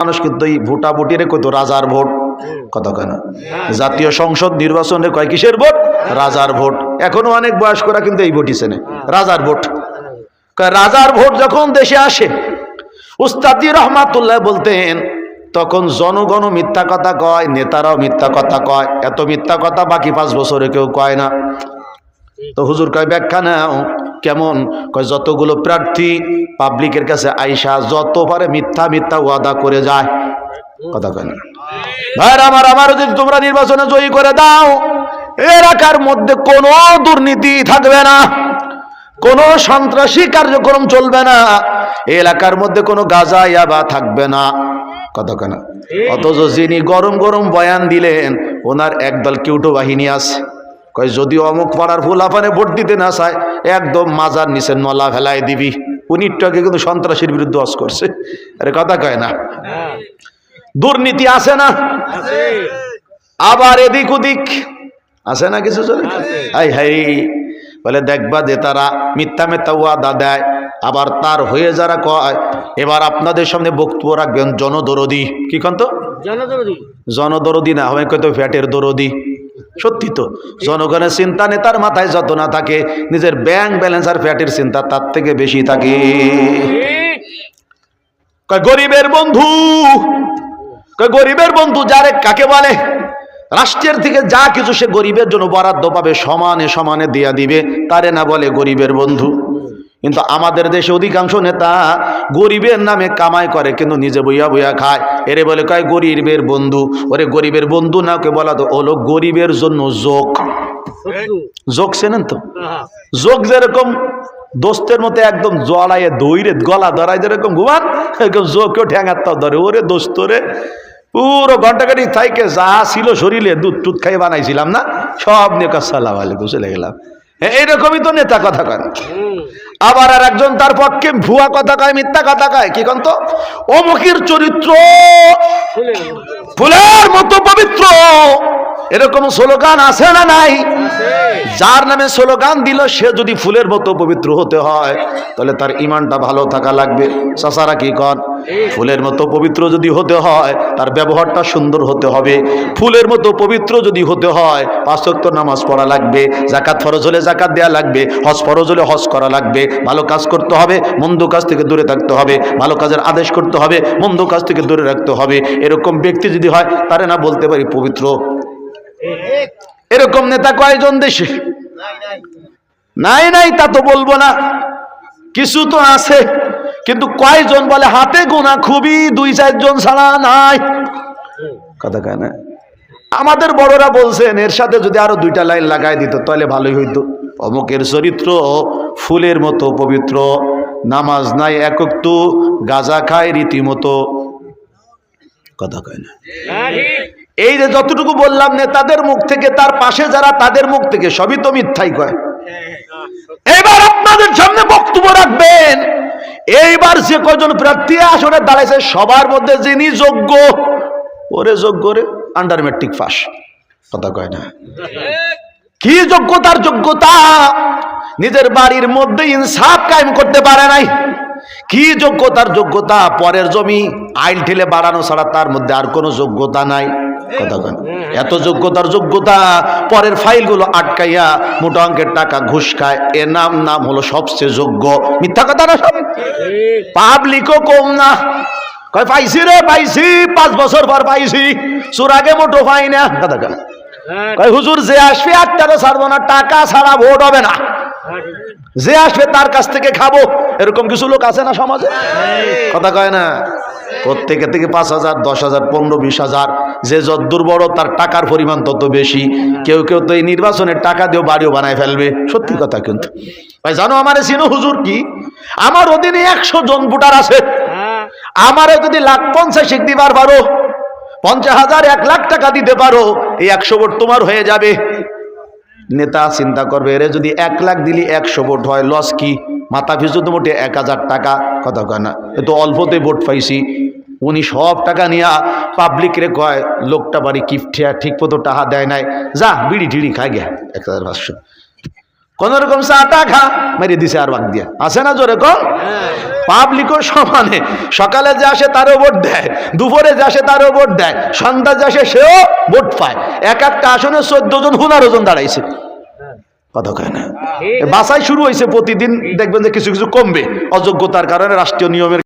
মানুষ কিন্তু এই ভোটা ভুটিরে কইতো রাজার ভোট। কথা কেন জাতীয় সংসদ নির্বাচনে কয় কিসের ভোট? রাজার ভোট। এখনও অনেক বয়স্করা কিন্তু এই ভোটই চেনে রাজার ভোট। রাজার ভোট যখন দেশে আসে, উস্তাদি রহমাতুল্লাহ বলতেন, তখন জনগণ মিথ্যা কথা কয়, নেতারাও মিথ্যা কথা কয়। এত মিথ্যা কথা বাকি পাঁচ বছরে কেউ কয় না। তো হুজুর কয়, ব্যাখ্যা নাও। কেমন? কয়, যতগুলো প্রার্থী পাবলিকের কাছে আইসা যত পারে মিথ্যা মিথ্যা ওয়াদা করে যায়, কথা কয় না। ভাইরা আমার আমার যদি তোমরা নির্বাচনে জয়ী করে দাও এলাকার মধ্যে কোনো দুর্নীতি থাকবে না, কোনো সন্ত্রাসী কার্যক্রম চলবে না এলাকার মধ্যে কোনো গাজা ইয়াবা থাকবে না, কথা কেনা অথচ যিনি গরম গরম বয়ান দিলেন, ওনার একদল কিউটো বাহিনী আছে। কয় যদি অমুক পাড়ার ফুলাফানে ভোট দিতে না চায় একদম মাজার নিচে নলা ফেলায় দিবি। উনিটাকে কিন্তু সন্ত্রাসীর বিরুদ্ধে অস করছে। আরে কথা কয় না। দুর্নীতি আছে না? আবার এদিক ওদিক। আছে না কিছু চলে হাই হাই। বলে দেখবা যে তারা মিথ্যা মিথ্যা ওয়াদা দেয় আবার তার হয়ে যারা কয় এবার আপনাদের সামনে বক্তব্য রাখবেন জনদরদি। কি কন তো? জনদরদি। জনদরদি না হয় কত ফ্যাটের দরদি। সত্যি তো। জনগণের চিন্তা নেতার মাথায় যত না থাকে, নিজের ব্যাংক ব্যালেন্স আর ফ্যাটের চিন্তা তার থেকে বেশি থাকে। গরিবের বন্ধু গরিবের বন্ধু যারে কাকে বলে? রাষ্ট্রের থেকে যা কিছু সে গরিবের জন্য বরাদ্দ পাবে, সমানে সমানে দিয়া দিবে, তারে না বলে গরিবের বন্ধু। কিন্তু আমাদের দেশে অধিকাংশ নেতা গরিবের নামে কামাই করে কিন্তু নিজে বইয়া বইয়া খায়। এরে বলে কয় গরিবের বন্ধু। ওরে গরিবের বন্ধু না? ওকে বলা তো হলো গরিবের জন্য যোগ। যোগ চেনেন তো? যোগ যেরকম দোস্তের মতো একদম জড়াইয়ে দইরে গলা ধরাই যেরকম ঘুমান এরকম যোগকেও ঠ্যাঙাত্তাও ধরে। ওরে দোস্ত রে পুরো ঘন্টাখানি থাইকে যা ছিল শরীরে দুধ টুধ খাই বানাইছিলাম না সব নিয়ে সালাম আলাইকুম চলে গেলাম। এইরকমই তো নেতা কথা হুম, আবার আর একজন তার পক্ষে ভুয়া কথা কায় মিথ্যা কথা কায়। কি কন্ত? অমুখীর চরিত্র ফুলের মতো পবিত্র। এরকম স্লোগান আছে না নাই? যার নামে স্লোগান দিল সে যদি ফুলের মতো পবিত্র হতে হয় তাহলে তার ইমানটা ভালো থাকা লাগবে। চাচারা কি কন? ফুলের মতো পবিত্র যদি হতে হয় তার ব্যবহারটা সুন্দর হতে হবে। ফুলের মতো পবিত্র যদি হতে হয় পাঁচক্ত নামাজ পড়া লাগবে জাকাত ফরজ হলে জাকাত দেওয়া লাগবে হজ ফরজ হলে হজ করা লাগবে। ভালো কাজ করতে হবে মন্দ কাজ থেকে দূরে থাকতে হবে। ভালো কাজের আদেশ করতে হবে মন্দ কাজ থেকে দূরে রাখতে হবে। এরকম ব্যক্তি যদি হয় তারে না বলতে পারি পবিত্র। এরকম নেতা কয়জন দেশে? নাই নাই, তা তো বলব না। কিছু তো আছে, কিন্তু কয়জন বলে হাতে গোনা খুবই, দুই, চারজন ছাড়া নাই। কথা কয় না? আমাদের বড়রা বলছেন, এর সাথে যদি আরও দুইটা লাইন লাগাই দিত, তাহলে ভালোই হইতো। অমুকের চরিত্র ফুলের মতো পবিত্র, নামাজ নাই একক তো গাজা খায় রীতিমতো। কথা কয় না। এই যে যতটুকু বললাম নেতাদের মুখ থেকে, তার পাশে যারা, তাদের মুখ থেকে সবই তো মিথ্যাই কয়। এবার আপনাদের সামনে বক্তব্য রাখবেন। এইবার যে কজন প্রার্থী আসনে দাঁড়াইছে, সবার মধ্যে যিনি যোগ্য, ওরে যোগ্য রে আন্ডার ম্যাট্রিক পাস কথা কয় না। কি যোগ্যতার যোগ্যতা? নিজের বাড়ির মধ্যে ইনসাফ কায়েম করতে পারে নাই। কি যোগ্যতার যোগ্যতা? পরের জমি আইল ঠেলে বাড়ানো ছাড়া তার মধ্যে আর কোনো যোগ্যতা নাই। কথা এত যোগ্যতার যোগ্যতা পরের ফাইলগুলো আটকাইয়া মোটা অঙ্কের টাকা ঘুষ খায়। এর নাম নাম হলো সবচেয়ে যোগ্য। মিথ্যা কথা না সব। পাবলিকও কম না। কয় পাইছি রে পাইছি পাঁচ বছর পর পাইছি। সুর আগে মোটো পাই না। কথা কয়। হ্যাঁ, কয় হুজুর যে আসবে একটারও ছাড়বো না টাকা ছাড়া ভোট হবে না। যে আসবে তার কাছ থেকে খাব। এরকম কিছু লোক আছে না সমাজে? কথা কয় না? প্রত্যেকে থেকে পাঁচ হাজার, দশ হাজার, পনেরো, বিশ হাজার। যে যদ্দূর বড়, তার টাকার পরিমাণ তত বেশি। কেউ কেউ তো এই নির্বাচনের টাকা দিয়েও বাড়িও বানায় ফেলবে। সত্যি কথা কিন্তু। ভাই, জানো আমার সিনো হুজুর কি? আমার অধীনে একশো জন ভোটার আছে। আমারও যদি লাখ পঞ্চাশ দিবার পারো, পঞ্চাশ হাজার এক লাখ টাকা দিতে পারো, এই একশো ভোট তোমার হয়ে যাবে। নেতা চিন্তা করবে, এরে যদি এক লাখ দিলি একশো ভোট হয় লস কি? মাথা পিছু তো মোটে এক হাজার টাকা। কথা কয় না। এ তো অল্পতে ভোট পাইছি। উনি সব টাকা নিয়া পাবলিক রে কয়, লোকটা বাড়ি কিফটে ঠিক মতো টাকা দেয় নাই। যা, বিড়ি টিড়ি খাই গে এক হাজার পাঁচশো। কোনোরকম চা টা খা, মেরে দিছে আর বাদ দিয়া। আছে না জোরে কম? হ্যাঁ। পাবলিকও সমানে। সকালে যে আসে তারও ভোট দেয় দুপুরে যে আসে তারও ভোট দেয় সন্ধ্যা যে আসে সেও ভোট পায়। এক একটা আসনে চোদ্দ জন পনেরো জন দাঁড়াইছে। কথা কয় না। ঠিক। শুরু হয়েছে প্রতিদিন দেখবেন যে কিছু কিছু কমবে। অযোগ্যতার কারণে রাষ্ট্রীয় নিয়মের